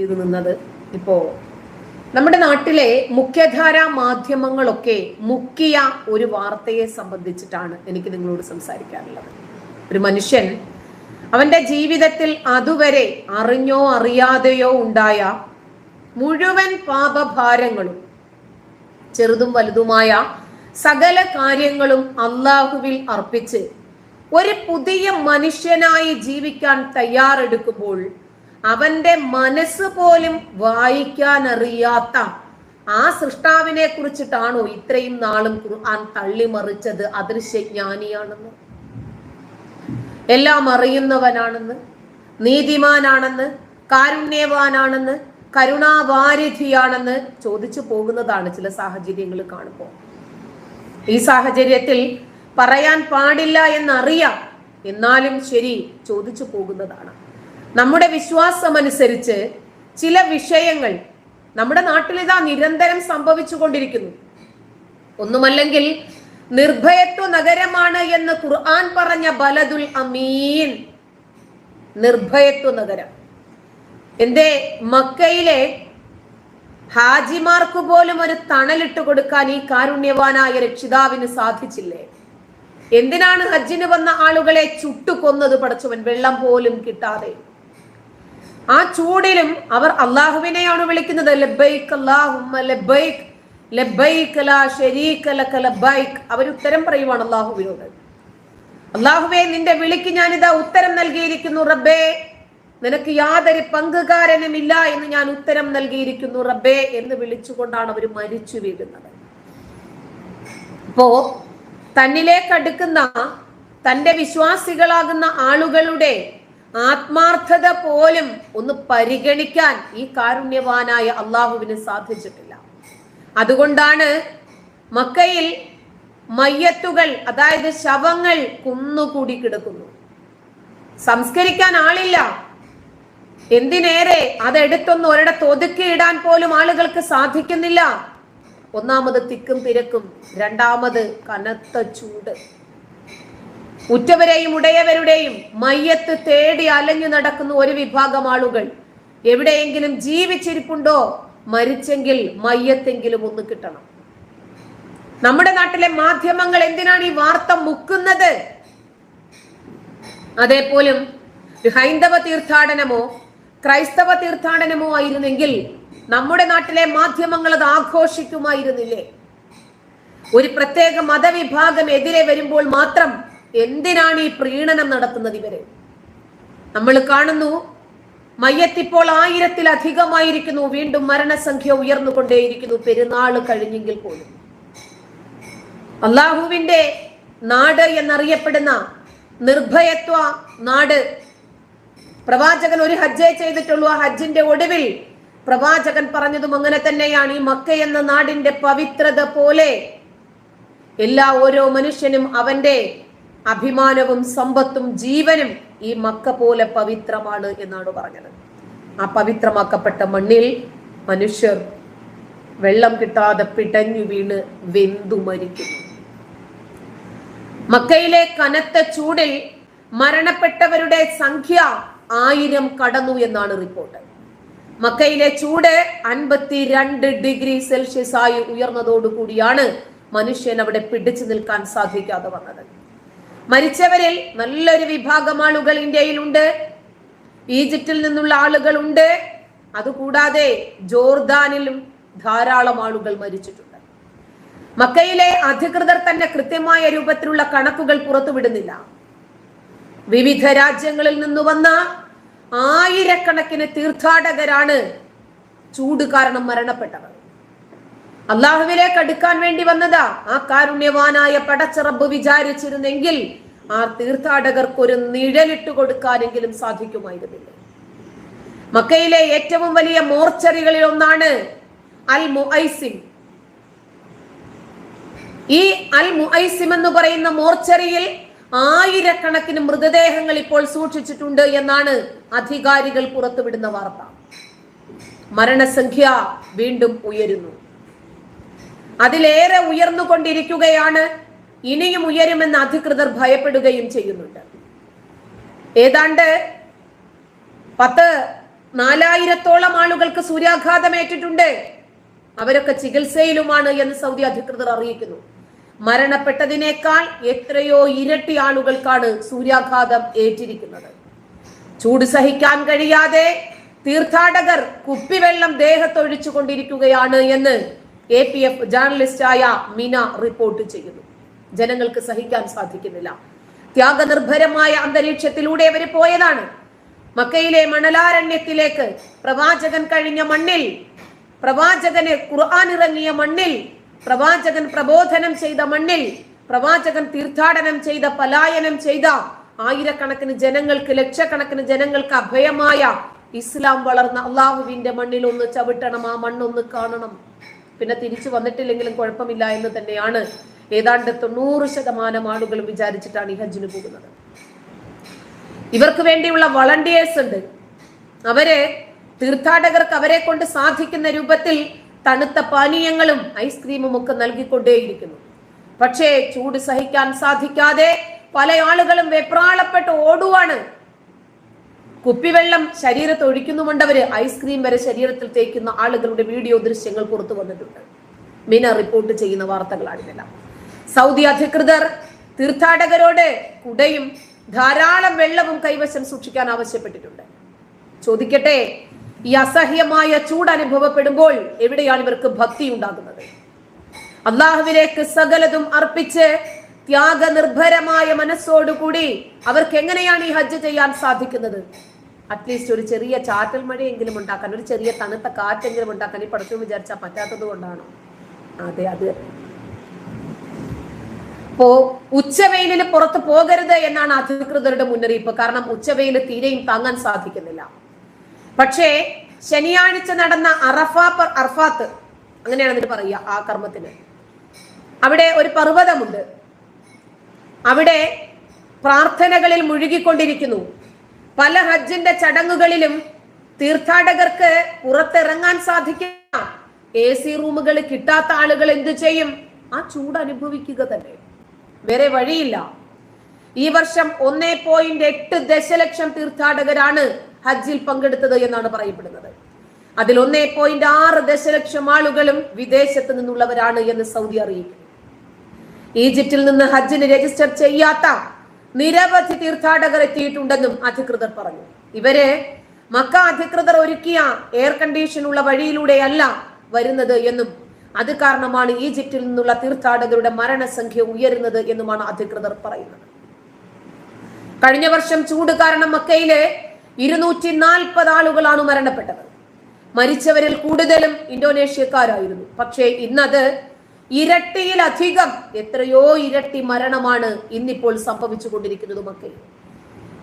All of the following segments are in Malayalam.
ചെയ്തു നിന്നത്. ഇപ്പോ നമ്മുടെ നാട്ടിലെ മുഖ്യധാരാ മാധ്യമങ്ങളൊക്കെ മുക്കിയ ഒരു വാർത്തയെ സംബന്ധിച്ചിട്ടാണ് എനിക്ക് നിങ്ങളോട് സംസാരിക്കാനുള്ളത്. ഒരു മനുഷ്യൻ അവന്റെ ജീവിതത്തിൽ അതുവരെ അറിഞ്ഞോ അറിയാതെയോ ഉണ്ടായ മുഴുവൻ പാപഭാരങ്ങളും ചെറുതും വലുതുമായ സകല കാര്യങ്ങളും അള്ളാഹുവിൽ അർപ്പിച്ച് ഒരു പുതിയ മനുഷ്യനായി ജീവിക്കാൻ തയ്യാറെടുക്കുമ്പോൾ അവന്റെ മനസ്സ് പോലും വായിക്കാൻ അറിയാത്ത ആ സൃഷ്ടാവിനെ കുറിച്ചിട്ടാണോ ഇത്രയും നാളും ഖുർആൻ തള്ളിമറിച്ചത് അദൃശ്യജ്ഞാനിയാണെന്ന്? എല്ലാം അറിയുന്നവനാണെന്ന് നീതിമാനാണെന്ന് കാരുണ്യവാനാണെന്ന് കരുണാവാരിധിയാണെന്ന് ചോദിച്ചു പോകുന്നതാണ് ചില സാഹചര്യങ്ങൾ കാണുമ്പോൾ. ഈ സാഹചര്യത്തിൽ പറയാൻ പാടില്ല എന്നറിയാം. എന്നാലും ശരി ചോദിച്ചു പോകുന്നതാണ്. നമ്മുടെ വിശ്വാസമനുസരിച്ച് ചില വിഷയങ്ങൾ നമ്മുടെ നാട്ടിൽ ഇതാ നിരന്തരം സംഭവിച്ചു കൊണ്ടിരിക്കുന്നു ഒന്നുമല്ലെങ്കിൽ നിർഭയത്വ നഗരമാണ് എന്ന് ഖുർആൻ പറഞ്ഞ ബലദുൽ അമീൻ. നിർഭയത്വ നഗരം. എന്തേ? മക്കയിലെ ഹാജിമാർക്ക് പോലും ഒരു തണലിട്ട് കൊടുക്കാൻ ഈ കാരുണ്യവാനായ രക്ഷിതാവിന് സാധിച്ചില്ലേ? എന്തിനാണ് ഹജ്ജിന് വന്ന ആളുകളെ ചുട്ടുകൊന്നത് പടച്ചവൻ? വെള്ളം പോലും കിട്ടാതെ. ആ ചൂടിലും അവർ അള്ളാഹുവിനെയാണ് വിളിക്കുന്നത്. ലബൈക്ക് ലക അവർ ഉത്തരം പറയുവാണ് അള്ളാഹുവിനോട്. അള്ളാഹുവേ നിന്റെ വിളിക്ക് ഞാനിതാ ഉത്തരം നൽകിയിരിക്കുന്നു റബ്ബേ. നിനക്ക് യാതൊരു പങ്കുകാരനുമില്ല എന്ന് ഞാൻ ഉത്തരം നൽകിയിരിക്കുന്നു റബ്ബേ എന്ന് വിളിച്ചുകൊണ്ടാണ് അവർ മരിച്ചു വീഴുന്നത്. അപ്പോ തന്നിലേക്ക് അടുക്കുന്ന തന്റെ വിശ്വാസികളാകുന്ന ആളുകളുടെ ആത്മാർത്ഥത പോലും ഒന്ന് പരിഗണിക്കാൻ ഈ കാരുണ്യവാനായ അള്ളാഹുവിന് സാധിച്ചിട്ടില്ല. അതുകൊണ്ടാണ് മക്കയിൽ മയ്യത്തുകൾ അതായത് ശവങ്ങൾ കുന്നുകൂടി കിടക്കുന്നു. സംസ്കരിക്കാൻ ആളില്ല. എന്തിനേറെ അതെടുത്തൊന്ന് ഒരിടത്ത് ഒതുക്കിയിടാൻ പോലും ആളുകൾക്ക് സാധിക്കുന്നില്ല. ഒന്നാമത് തിക്കും തിരക്കും രണ്ടാമത് കനത്ത ചൂട്. ഉറ്റവരെയും ഉടയവരുടെയും മയ്യത്ത് തേടി അലഞ്ഞു നടക്കുന്ന ഒരു വിഭാഗം ആളുകൾ എവിടെയെങ്കിലും ജീവിച്ചിരിപ്പുണ്ടോ? മരിച്ചെങ്കിൽ മയ്യത്തെങ്കിലും ഒന്ന് കിട്ടണം. നമ്മുടെ നാട്ടിലെ മാധ്യമങ്ങൾ എന്തിനാണ് ഈ വാർത്ത മുക്കുന്നത്? അതേപോലും ഹൈന്ദവ തീർത്ഥാടനമോ ക്രൈസ്തവ തീർത്ഥാടനമോ ആയിരുന്നെങ്കിൽ നമ്മുടെ നാട്ടിലെ മാധ്യമങ്ങൾ അത് ആഘോഷിക്കുമായിരുന്നില്ലേ? ഒരു പ്രത്യേക മതവിഭാഗം എതിരെ വരുമ്പോൾ മാത്രം എന്തിനാണ് ഈ പ്രീണനം നടത്തുന്നത് ഇവർ? നമ്മൾ കാണുന്നു മയ്യത്തിപ്പോൾ ആയിരത്തിലധികമായിരിക്കുന്നു വീണ്ടും മരണസംഖ്യ ഉയർന്നുകൊണ്ടേയിരിക്കുന്നു പെരുന്നാൾ കഴിഞ്ഞെങ്കിൽ പോലും. അള്ളാഹുവിന്റെ നാട് എന്നറിയപ്പെടുന്ന നിർഭയത്വ നാട്. പ്രവാചകൻ ഒരു ഹജ്ജേ ചെയ്തിട്ടുള്ളൂ ആ ഹജ്ജിന്റെ ഒടുവിൽ പ്രവാചകൻ പറഞ്ഞതും അങ്ങനെ തന്നെയാണ് ഈ മക്ക എന്ന നാടിന്റെ പവിത്രത പോലെ എല്ലാ ഓരോ മനുഷ്യനും അവന്റെ അഭിമാനവും സമ്പത്തും ജീവനും ഈ മക്ക പോലെ പവിത്രമാണ് എന്നാണ് പറഞ്ഞത്. ആ പവിത്രമാക്കപ്പെട്ട മണ്ണിൽ മനുഷ്യർ വെള്ളം കിട്ടാതെ പിടഞ്ഞു വീണ് വെന്തു മരിക്കുന്നു. മക്കയിലെ കനത്ത ചൂടിൽ മരണപ്പെട്ടവരുടെ സംഖ്യ ആയിരം കടന്നു എന്നാണ് റിപ്പോർട്ട്. മക്കയിലെ ചൂട് അൻപത്തി രണ്ട് ഡിഗ്രി സെൽഷ്യസ് ആയി ഉയർന്നതോടുകൂടിയാണ് മനുഷ്യൻ അവിടെ പിടിച്ചു നിൽക്കാൻ സാധിക്കാതെ വന്നത്. മരിച്ചവരിൽ നല്ലൊരു വിഭാഗം ആളുകൾ ഇന്ത്യയിലുണ്ട്. ഈജിപ്തിൽ നിന്നുള്ള ആളുകളുണ്ട്. അതുകൂടാതെ ജോർദാനിലും ധാരാളം ആളുകൾ മരിച്ചിട്ടുണ്ട്. മക്കയിലെ അധികൃതർ തന്നെ കൃത്യമായ രൂപത്തിലുള്ള കണക്കുകൾ പുറത്തുവിടുന്നില്ല. വിവിധ രാജ്യങ്ങളിൽ നിന്ന് വന്ന ആയിരക്കണക്കിന് തീർത്ഥാടകരാണ് ചൂട് കാരണം മരണപ്പെട്ടവർ. അള്ളാഹുവിലേക്ക് അടുക്കാൻ വേണ്ടി വന്നതാ. ആ കാരുണ്യവാനായ പടച്ചറബ് വിചാരിച്ചിരുന്നെങ്കിൽ ആ തീർത്ഥാടകർക്ക് ഒരു നിഴലിട്ട് കൊടുക്കാനെങ്കിലും സാധിക്കുമായിരുന്നില്ല. മക്കയിലെ ഏറ്റവും വലിയ മോർച്ചറികളിൽ ഒന്നാണ് അൽ മുഐസിം. ഈ അൽ മുഐസിം എന്ന് പറയുന്ന മോർച്ചറിയിൽ ആയിരക്കണക്കിന് മൃതദേഹങ്ങൾ ഇപ്പോൾ സൂക്ഷിച്ചിട്ടുണ്ട് എന്നാണ് അധികാരികൾ പുറത്തുവിടുന്ന വാർത്ത. മരണസംഖ്യ വീണ്ടും ഉയരുന്നു. അതിലേറെ ഉയർന്നുകൊണ്ടിരിക്കുകയാണ്. ഇനിയും ഉയരുമെന്ന് അധികൃതർ ഭയപ്പെടുകയും ചെയ്യുന്നുണ്ട്. ഏതാണ്ട് പത്ത് നാലായിരത്തോളം ആളുകൾക്ക് സൂര്യാഘാതമേറ്റിട്ടുണ്ട് അവരൊക്കെ ചികിത്സയിലുമാണ് എന്ന് സൗദി അധികൃതർ അറിയിക്കുന്നു. മരണപ്പെട്ടതിനേക്കാൾ എത്രയോ ഇരട്ടി ആളുകൾക്കാണ് സൂര്യാഘാതം ഏറ്റിരിക്കുന്നത്. ചൂട് സഹിക്കാൻ കഴിയാതെ തീർത്ഥാടകർ കുപ്പിവെള്ളം ദേഹത്തൊഴിച്ചു കൊണ്ടിരിക്കുകയാണ് എന്ന് എ പി എഫ് ജേർണലിസ്റ്റായ മിന റിപ്പോർട്ട് ചെയ്യുന്നു. ജനങ്ങൾക്ക് സഹിക്കാൻ സാധിക്കുന്നില്ല. ത്യാഗനിർഭരമായ അന്തരീക്ഷത്തിലൂടെ അവർ പോയതാണ്. മക്കയിലെ മണലാരണ്യത്തിലേക്ക് പ്രവാചകൻ കഴിഞ്ഞ മണ്ണിൽ പ്രവാചകന് ഖുർആൻ ഇറങ്ങിയ മണ്ണിൽ പ്രവാചകൻ പ്രബോധനം ചെയ്ത മണ്ണിൽ പ്രവാചകൻ തീർത്ഥാടനം ചെയ്ത പലായനം ചെയ്ത ആയിരക്കണക്കിന് ജനങ്ങൾക്ക് ലക്ഷക്കണക്കിന് ജനങ്ങൾക്ക് അഭയമായ ഇസ്ലാം വളർന്ന അള്ളാഹുവിന്റെ മണ്ണിൽ ഒന്ന് ചവിട്ടണം ആ മണ്ണൊന്ന് കാണണം. പിന്നെ തിരിച്ചു വന്നിട്ടില്ലെങ്കിലും കുഴപ്പമില്ല എന്ന് തന്നെയാണ്. ഏതാണ്ട് തൊണ്ണൂറ് ശതമാനം ആളുകളും വിചാരിച്ചിട്ടാണ് ഈ ഹജ്ജിന് പോകുന്നത്. ഇവർക്ക് വേണ്ടിയുള്ള വളണ്ടിയേഴ്സ് ഉണ്ട്. അവരെ തീർത്ഥാടകർക്ക് അവരെ കൊണ്ട് സാധിക്കുന്ന രൂപത്തിൽ തണുത്ത പാനീയങ്ങളും ഐസ്ക്രീമും ഒക്കെ നൽകിക്കൊണ്ടേയിരിക്കുന്നു. പക്ഷേ ചൂട് സഹിക്കാൻ സാധിക്കാതെ പല ആളുകളും വെപ്രാളപ്പെട്ട് ഓടുവാണ്. കുപ്പിവെള്ളം ശരീരത്ത് ഒഴിക്കുന്നുമുണ്ടവര് ഐസ്ക്രീം വരെ ശരീരത്തിൽ തേക്കുന്ന ആളുകളുടെ വീഡിയോ ദൃശ്യങ്ങൾ പുറത്തു വന്നിട്ടുണ്ട്. മിന റിപ്പോർട്ട് ചെയ്യുന്ന വാർത്തകളാണിതെല്ലാം. സൗദി അധികൃതർ തീർത്ഥാടകരോട് കുടയും ധാരാളം വെള്ളവും കൈവശം സൂക്ഷിക്കാൻ ആവശ്യപ്പെട്ടിട്ടുണ്ട്. ചോദിക്കട്ടെ ഈ അസഹ്യമായ ചൂട് അനുഭവപ്പെടുമ്പോൾ എവിടെയാണ് ഇവർക്ക് ഭക്തി ഉണ്ടാകുന്നത്? അള്ളാഹുവിലേക്ക് സകലതും അർപ്പിച്ച് ത്യാഗനിർഭരമായ മനസ്സോടുകൂടി അവർക്ക് എങ്ങനെയാണ് ഈ ഹജ്ജ് ചെയ്യാൻ സാധിക്കുന്നത്? അറ്റ്ലീസ്റ്റ് ഒരു ചെറിയ ചാറ്റൽ മഴയെങ്കിലും ഉണ്ടാക്കാൻ ഒരു ചെറിയ തണുത്ത കാറ്റെങ്കിലും ഉണ്ടാക്കാൻ ഈ പഠിച്ചു വിചാരിച്ചാൽ പറ്റാത്തത് കൊണ്ടാണോ. അതെ അത്. പോ ഉച്ചവെയിലിന് പുറത്ത് പോകരുത് എന്നാണ് അധികൃതരുടെ മുന്നറിയിപ്പ്. കാരണം ഉച്ചവെയിൽ തീരെയും താങ്ങാൻ സാധിക്കുന്നില്ല. പക്ഷേ ശനിയാഴ്ച നടന്ന അറഫ അർഫാത്ത് അങ്ങനെയാണ് അതിന് പറയുക ആ കർമ്മത്തിന്. അവിടെ ഒരു പർവതമുണ്ട്. അവിടെ പ്രാർത്ഥനകളിൽ മുഴുകിക്കൊണ്ടിരിക്കുന്നു. പല ഹജ്ജിന്റെ ചടങ്ങുകളിലും തീർത്ഥാടകർക്ക് പുറത്തിറങ്ങാൻ സാധിക്കില്ല എ സി റൂമുകൾ കിട്ടാത്ത ആളുകൾ എന്തു ചെയ്യും? ആ ചൂട് അനുഭവിക്കുക തന്നെ. വേറെ വഴിയില്ല. ഈ വർഷം ഒന്നേ പോയിന്റ് എട്ട് ദശലക്ഷം തീർത്ഥാടകരാണ് ഹജ്ജിൽ പങ്കെടുത്തത് എന്നാണ് പറയപ്പെടുന്നത്. അതിൽ ഒന്നേ പോയിന്റ് ആറ് ദശലക്ഷം ആളുകളും വിദേശത്ത് നിന്നുള്ളവരാണ് എന്ന് സൗദി അറിയിക്കുന്നു. ഈജിപ്തിൽ നിന്ന് ഹജ്ജിന് രജിസ്റ്റർ ചെയ്യാത്ത നിരവധി തീർത്ഥാടകർ എത്തിയിട്ടുണ്ടെന്നും അധികൃതർ പറഞ്ഞു. ഇവരെ മക്ക അധികൃതർ ഒരുക്കിയ എയർ കണ്ടീഷൻ ഉള്ള വഴിയിലൂടെയല്ല വരുന്നത് എന്നും അത് കാരണമാണ് ഈജിപ്തിൽ നിന്നുള്ള തീർത്ഥാടകരുടെ മരണസംഖ്യ ഉയരുന്നത് എന്നുമാണ് അധികൃതർ പറയുന്നത്. കഴിഞ്ഞ വർഷം ചൂട് കാരണം മക്കയിലെ ഇരുന്നൂറ്റി നാൽപ്പത് ആളുകളാണ് മരണപ്പെട്ടത്. മരിച്ചവരിൽ കൂടുതലും ഇന്തോനേഷ്യക്കാരായിരുന്നു. പക്ഷേ ഇന്നത് ഇരട്ടിയിലധികം എത്രയോ ഇരട്ടി മരണമാണ് ഇന്നിപ്പോൾ സംഭവിച്ചു കൊണ്ടിരിക്കുന്നത് മക്കയിൽ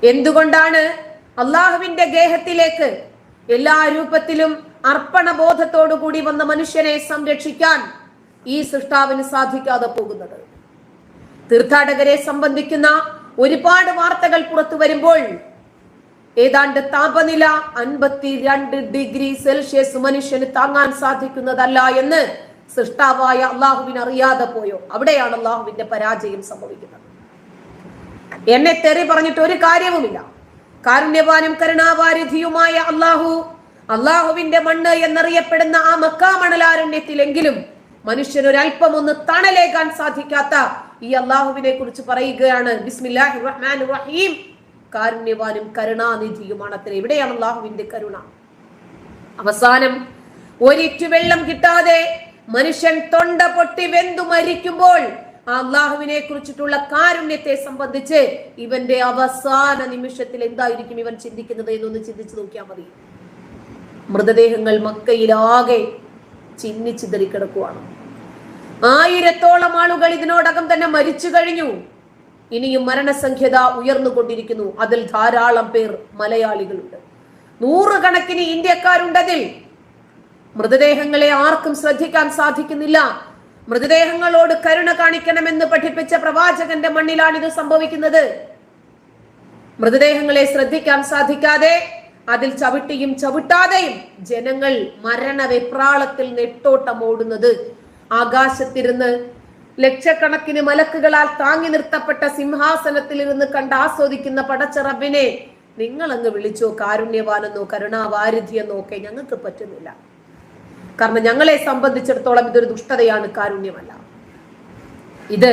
എന്തുകൊണ്ടാണ് അള്ളാഹുവിന്റെ ഗേഹത്തിലേക്ക് എല്ലാ രൂപത്തിലും അർപ്പണ കൂടി വന്ന മനുഷ്യനെ സംരക്ഷിക്കാൻ ഈ സൃഷ്ടാവിന് സാധിക്കാതെ പോകുന്നത്? തീർത്ഥാടകരെ സംബന്ധിക്കുന്ന ഒരുപാട് വാർത്തകൾ പുറത്തു വരുമ്പോൾ ഏതാണ്ട് താപനില അൻപത്തി രണ്ട് ഡിഗ്രി സെൽഷ്യസ് മനുഷ്യന് താങ്ങാൻ സാധിക്കുന്നതല്ല എന്ന് സൃഷ്ടാവായ അള്ളാഹുവിന് അറിയാതെ പോയോ? അവിടെയാണ് അള്ളാഹുവിന്റെ പരാജയം സംഭവിക്കുന്നത്. എന്നെ തെറി പറഞ്ഞിട്ട് ഒരു കാര്യവുമില്ല. കാരുണ്യവാനും കരുണാവാരിധിയുമായ അള്ളാഹു അള്ളാഹുവിന്റെ മണ്ണ് എന്നറിയപ്പെടുന്ന ആ മക്കാമണലാരണ്യത്തിലെങ്കിലും മനുഷ്യനൊരല്പം ഒന്ന് തണലേക്കാൻ സാധിക്കാത്ത ഈ അള്ളാഹുവിനെ കുറിച്ച് പറയുകയാണ് റഹീം. കാരുണ്യവാനും കരുണാനിധിയുമാണ് അത്ര. എവിടെയാണ് അള്ളാഹുവിന്റെ കരുണ. അവസാനം ഒരിറ്റു വെള്ളം കിട്ടാതെ മനുഷ്യൻ തൊണ്ട പൊട്ടി വെന്തു മരിക്കുമ്പോൾ അള്ളാഹുവിനെ കുറിച്ചിട്ടുള്ള കാരുണ്യത്തെ സംബന്ധിച്ച് ഇവന്റെ അവസാന നിമിഷത്തിൽ എന്തായിരിക്കും ഇവൻ ചിന്തിക്കുന്നത് എന്നൊന്ന് ചിന്തിച്ചു നോക്കിയാൽ മതി. മൃതദേഹങ്ങൾ മക്കയിലാകെ ചിന്നി ചിതറിക്കിടക്കുവാണ് ആയിരത്തോളം ആളുകൾ ഇതിനോടകം തന്നെ മരിച്ചു കഴിഞ്ഞു. ഇനിയും മരണസംഖ്യത ഉയർന്നുകൊണ്ടിരിക്കുന്നു. അതിൽ ധാരാളം പേർ മലയാളികളുണ്ട്. നൂറുകണക്കിന് ഇന്ത്യക്കാരുണ്ട് അതിൽ മൃതദേഹങ്ങളെ ആർക്കും ശ്രദ്ധിക്കാൻ സാധിക്കുന്നില്ല. മൃതദേഹങ്ങളോട് കരുണ കാണിക്കണമെന്ന് പഠിപ്പിച്ച പ്രവാചകന്റെ മണ്ണിലാണ് ഇത് സംഭവിക്കുന്നത്. മൃതദേഹങ്ങളെ ശ്രദ്ധിക്കാൻ സാധിക്കാതെ അതിൽ ചവിട്ടിയും ചവിട്ടാതെയും ജനങ്ങൾ മരണ വെപ്രാളത്തിൽ നെട്ടോട്ടം ഓടുന്നത്. ആകാശത്തിരുന്ന് ലക്ഷക്കണക്കിന് മലക്കുകളാൽ താങ്ങി നിർത്തപ്പെട്ട സിംഹാസനത്തിൽ ഇരുന്ന് കണ്ട് ആസ്വദിക്കുന്ന പടച്ചറബിനെ നിങ്ങൾ അങ്ങ് വിളിച്ചോ കാരുണ്യവാനെന്നോ കരുണാവാരിധിയെന്നോ ഒക്കെ ഞങ്ങൾക്ക് പറ്റുന്നില്ല. കാരണം ഞങ്ങളെ സംബന്ധിച്ചിടത്തോളം ഇതൊരു ദുഷ്ടതയാണ് കാരുണ്യമല്ല. ഇത്